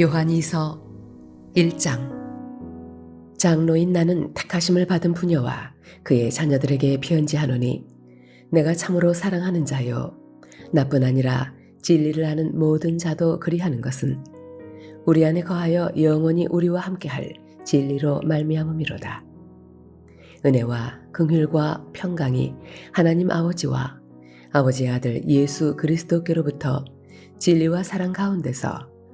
요한이서 1장 장로인 나는 택하심을 받은 부녀와 그의 자녀들에게 편지하노니 내가 참으로 사랑하는 자요 나뿐 아니라 진리를 하는 모든 자도 그리하는 것은 우리 안에 거하여 영원히 우리와 함께할 진리로 말미암음이로다. 은혜와 긍휼과 평강이 하나님 아버지와 아버지의 아들 예수 그리스도께로부터 진리와 사랑 가운데서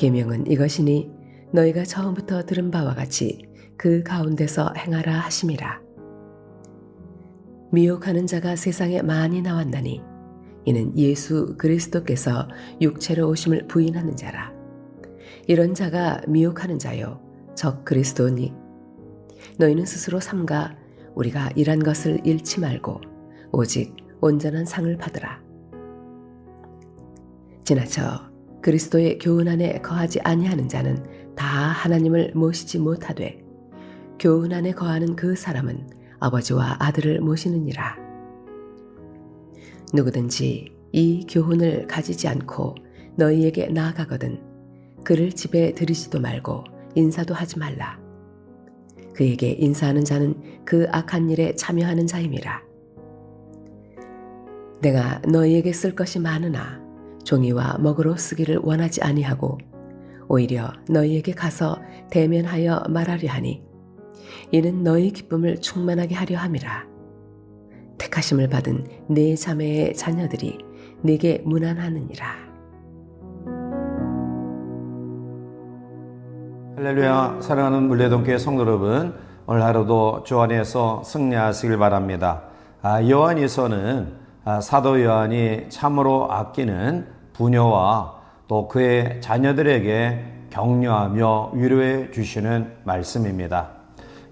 계명은 이것이니 너희가 처음부터 들은 바와 같이 그 가운데서 행하라 하심이라. 미혹하는 자가 세상에 많이 나왔나니 이는 예수 그리스도께서 육체로 오심을 부인하는 자라. 이런 자가 미혹하는 자요 적 그리스도니 너희는 스스로 삼가 우리가 일한 것을 잃지 말고 오직 온전한 상을 받으라. 지나쳐 그리스도의 교훈 안에 거하지 아니하는 자는 다 하나님을 모시지 못하되 교훈 안에 거하는 그 사람은 아버지와 아들을 모시느니라. 누구든지 이 교훈을 가지지 않고 너희에게 나아가거든 그를 집에 들이지도 말고 인사도 하지 말라. 그에게 인사하는 자는 그 악한 일에 참여하는 자임이라. 내가 너희에게 쓸 것이 많으나 종이와 먹으로 쓰기를 원하지 아니하고 오히려 너희에게 가서 대면하여 말하려 하니 이는 너희 기쁨을 충만하게 하려 함이라. 택하심을 받은 네 자매의 자녀들이 네게 무난하느니라. 할렐루야 사랑하는 물레동교회 성도 여러분 오늘 하루도 주 안에서 승리하시길 바랍니다. 아, 요한이서는 아, 사도 요한이 참으로 아끼는 부녀와 또 그의 자녀들에게 격려하며 위로해 주시는 말씀입니다.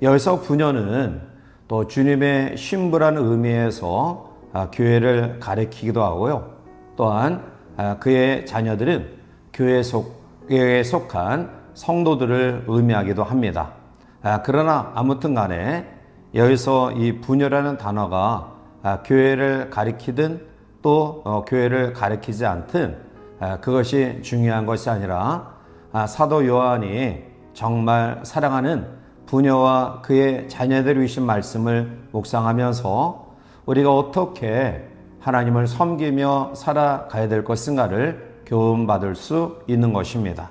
여기서 부녀는 또 주님의 신부라는 의미에서 아, 교회를 가리키기도 하고요. 또한 아, 그의 자녀들은 교회 속에 속한 성도들을 의미하기도 합니다. 아, 그러나 아무튼 간에 여기서 이 부녀라는 단어가 아, 교회를 가리키든 또 어, 교회를 가리키지 않든 아, 그것이 중요한 것이 아니라 아, 사도 요한이 정말 사랑하는 부녀와 그의 자녀들 위신 말씀을 묵상하면서 우리가 어떻게 하나님을 섬기며 살아가야 될 것인가를 교훈받을 수 있는 것입니다.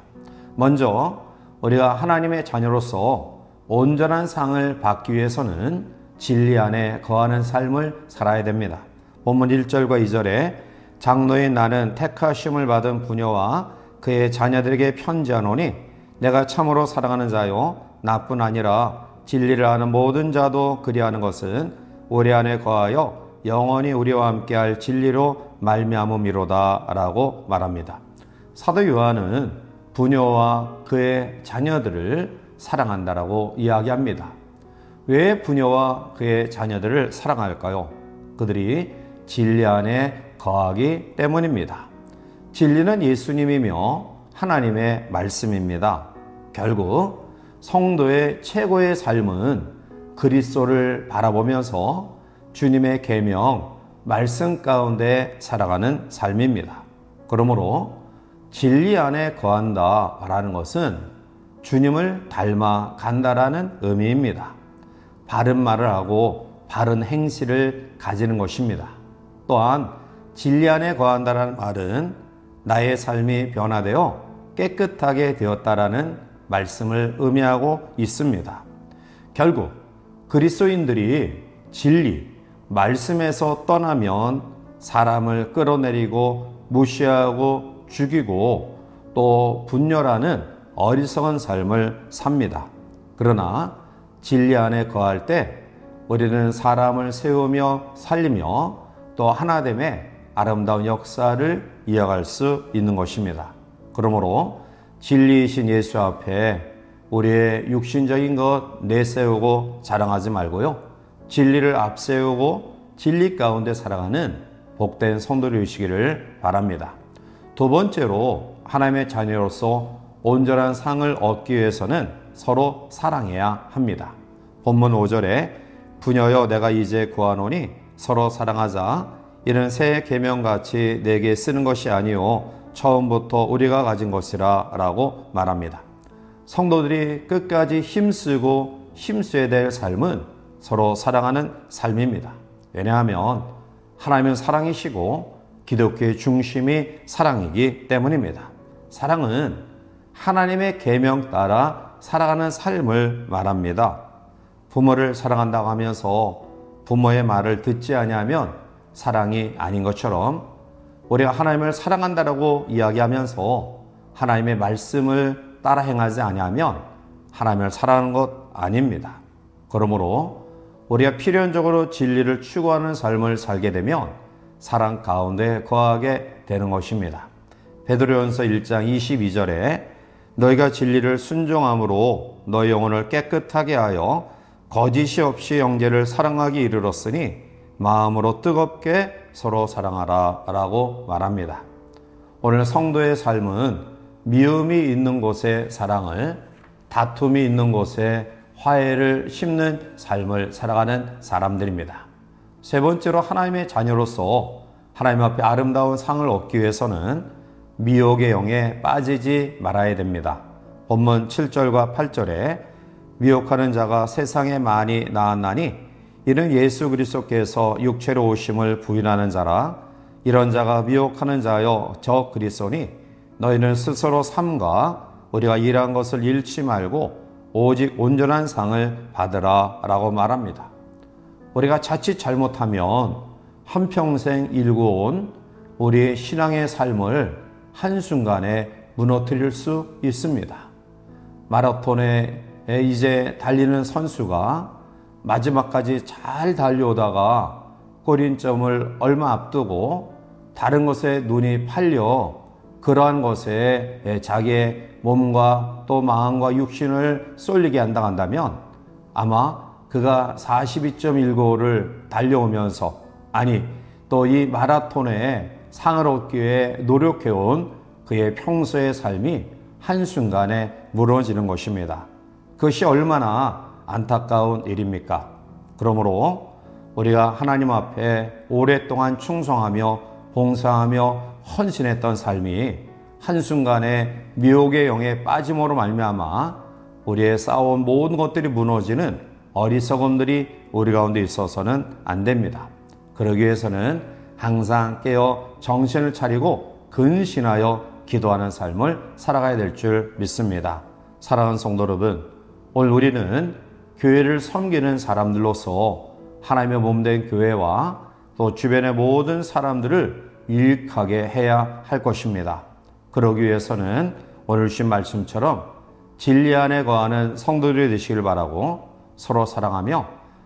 먼저 우리가 하나님의 자녀로서 온전한 상을 받기 위해서는 진리 안에 거하는 삶을 살아야 됩니다. 본문 1절과 2절에 장로인 나는 택하심을 받은 부녀와 그의 자녀들에게 편지하노니 내가 참으로 사랑하는 자요 나뿐 아니라 진리를 아는 모든 자도 그리하는 것은 우리 안에 거하여 영원히 우리와 함께할 진리로 말미암음이로다라고 말합니다. 사도 요한은 부녀와 그의 자녀들을 사랑한다라고 이야기합니다. 왜 부녀와 그의 자녀들을 사랑할까요? 그들이 진리 안에 거하기 때문입니다. 진리는 예수님이며 하나님의 말씀입니다. 결국 성도의 최고의 삶은 그리스도를 바라보면서 주님의 계명, 말씀 가운데 살아가는 삶입니다. 그러므로 진리 안에 거한다라는 것은 주님을 닮아 간다라는 의미입니다. 바른 말을 하고 바른 행실을 가지는 것입니다. 또한 진리 안에 거한다라는 말은 나의 삶이 변화되어 깨끗하게 되었다라는 말씀을 의미하고 있습니다. 결국 그리스도인들이 진리, 말씀에서 떠나면 사람을 끌어내리고 무시하고 죽이고 또 분열하는 어리석은 삶을 삽니다. 그러나 진리 안에 거할 때 우리는 사람을 세우며 살리며 또 하나됨의 아름다운 역사를 이어갈 수 있는 것입니다. 그러므로 진리이신 예수 앞에 우리의 육신적인 것 내세우고 자랑하지 말고요. 진리를 앞세우고 진리 가운데 살아가는 복된 성도이시기를 바랍니다. 두 번째로 하나님의 자녀로서 온전한 상을 얻기 위해서는 서로 사랑해야 합니다. 본문 5절에 부녀여 내가 이제 구하노니 서로 사랑하자 이는 새 계명같이 내게 쓰는 것이 아니요 처음부터 우리가 가진 것이라라고 말합니다. 성도들이 끝까지 힘쓰고 힘써야 될 삶은 서로 사랑하는 삶입니다. 왜냐하면 하나님은 사랑이시고 기독교의 중심이 사랑이기 때문입니다. 사랑은 하나님의 계명 따라 살아가는 삶을 말합니다. 부모를 사랑한다고 하면서 부모의 말을 듣지 아니하면 사랑이 아닌 것처럼 우리가 하나님을 사랑한다라고 이야기하면서 하나님의 말씀을 따라 행하지 아니하면 하나님을 사랑하는 것 아닙니다. 그러므로 우리가 필연적으로 진리를 추구하는 삶을 살게 되면 사랑 가운데 거하게 되는 것입니다. 베드로전서 1장 22절에 너희가 진리를 순종함으로 너희 영혼을 깨끗하게 하여 거짓이 없이 영제를 사랑하기 이르렀으니 마음으로 뜨겁게 서로 사랑하라 라고 말합니다. 오늘 성도의 삶은 미움이 있는 곳에 사랑을, 다툼이 있는 곳에 화해를 심는 삶을 살아가는 사람들입니다. 세 번째로 하나님의 자녀로서 하나님 앞에 아름다운 상을 얻기 위해서는 미혹의 영에 빠지지 말아야 됩니다. 본문 7절과 8절에 미혹하는 자가 세상에 많이 나았나니 이는 예수 그리스도께서 육체로 오심을 부인하는 자라 이런 자가 미혹하는 자여 저 그리스도니 너희는 스스로 삼가 우리가 일한 것을 잃지 말고 오직 온전한 상을 받으라 라고 말합니다. 우리가 자칫 잘못하면 한평생 일구온 우리의 신앙의 삶을 한순간에 무너뜨릴 수 있습니다. 마라톤에 이제 달리는 선수가 마지막까지 잘 달려오다가 골인점을 얼마 앞두고 다른 것에 눈이 팔려 그러한 것에 자기의 몸과 또 마음과 육신을 쏠리게 한다 한다면 아마 그가 42.195를 달려오면서 아니 또 이 마라톤에 상을 얻기 위해 노력해온 그의 평소의 삶이 한순간에 무너지는 것입니다. 그것이 얼마나 안타까운 일입니까? 그러므로 우리가 하나님 앞에 오랫동안 충성하며 봉사하며 헌신했던 삶이 한순간에 미혹의 영에 빠짐으로 말미암아 우리의 쌓아온 모든 것들이 무너지는 어리석음들이 우리 가운데 있어서는 안 됩니다. 그러기 위해서는 항상 깨어 정신을 차리고 근신하여 기도하는 삶을 살아가야 될 줄 믿습니다. 사랑하는 성도 여러분, 오늘 우리는 교회를 섬기는 사람들로서 하나님의 몸 된 교회와 또 주변의 모든 사람들을 유익하게 해야 할 것입니다. 그러기 위해서는 오늘 주신 말씀처럼 진리 안에 거하는 성도들이 되시길 바라고 서로 사랑하며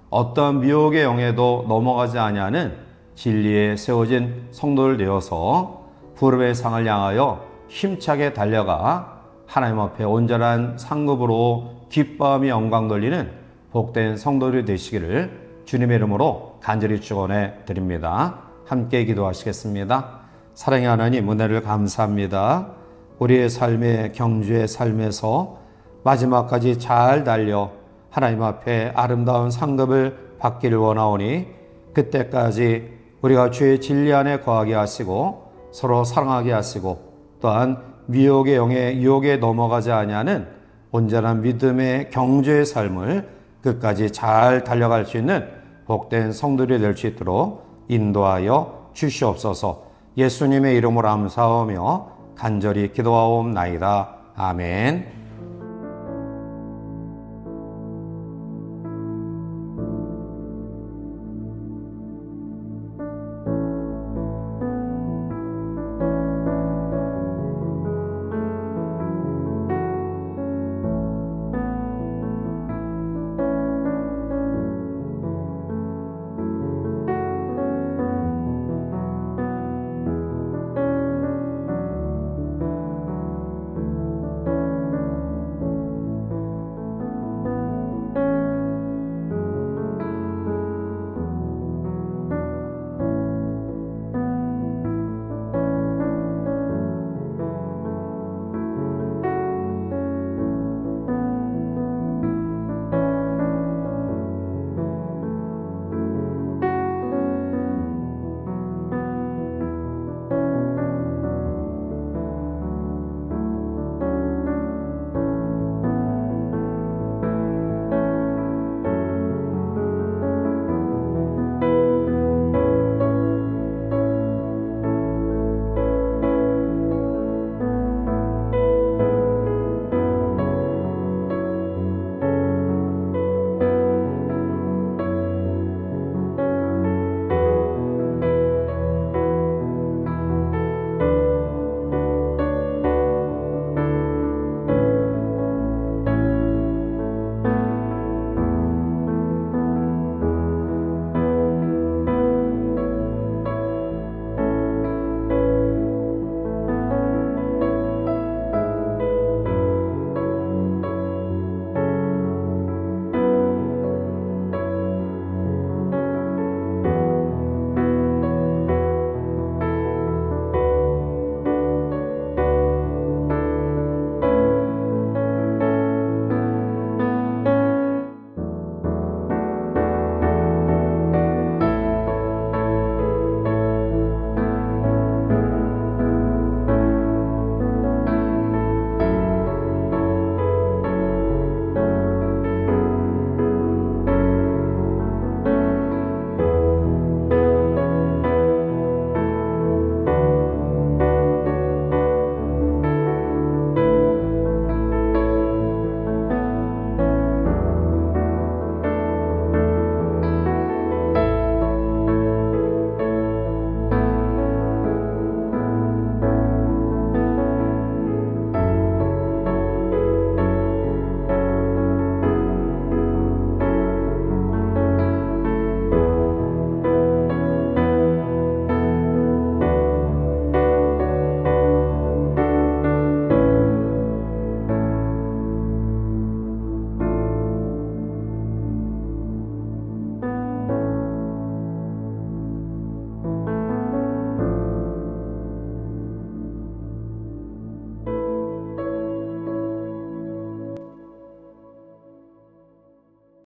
어떤 미혹의 영에도 넘어가지 아니하는 진리에 세워진 성도를 되어서 부름의 상을 향하여 힘차게 달려가 하나님 앞에 온전한 상급으로 기뻐하며 영광 돌리는 복된 성도들이 되시기를 주님의 이름으로 간절히 축원해 드립니다. 함께 기도하시겠습니다. 사랑의 하나님 은혜를 감사합니다. 우리의 삶의 경주의 삶에서 마지막까지 잘 달려 하나님 앞에 아름다운 상급을 받기를 원하오니 그때까지 우리가 주의 진리 안에 거하게 하시고 서로 사랑하게 하시고 또한 미혹의 영에 유혹에 넘어가지 아니하는 온전한 믿음의 경주의 삶을 끝까지 잘 달려갈 수 있는 복된 성들이 될 수 있도록 인도하여 주시옵소서 예수님의 이름으로 감사하며 간절히 기도하옵나이다. 아멘.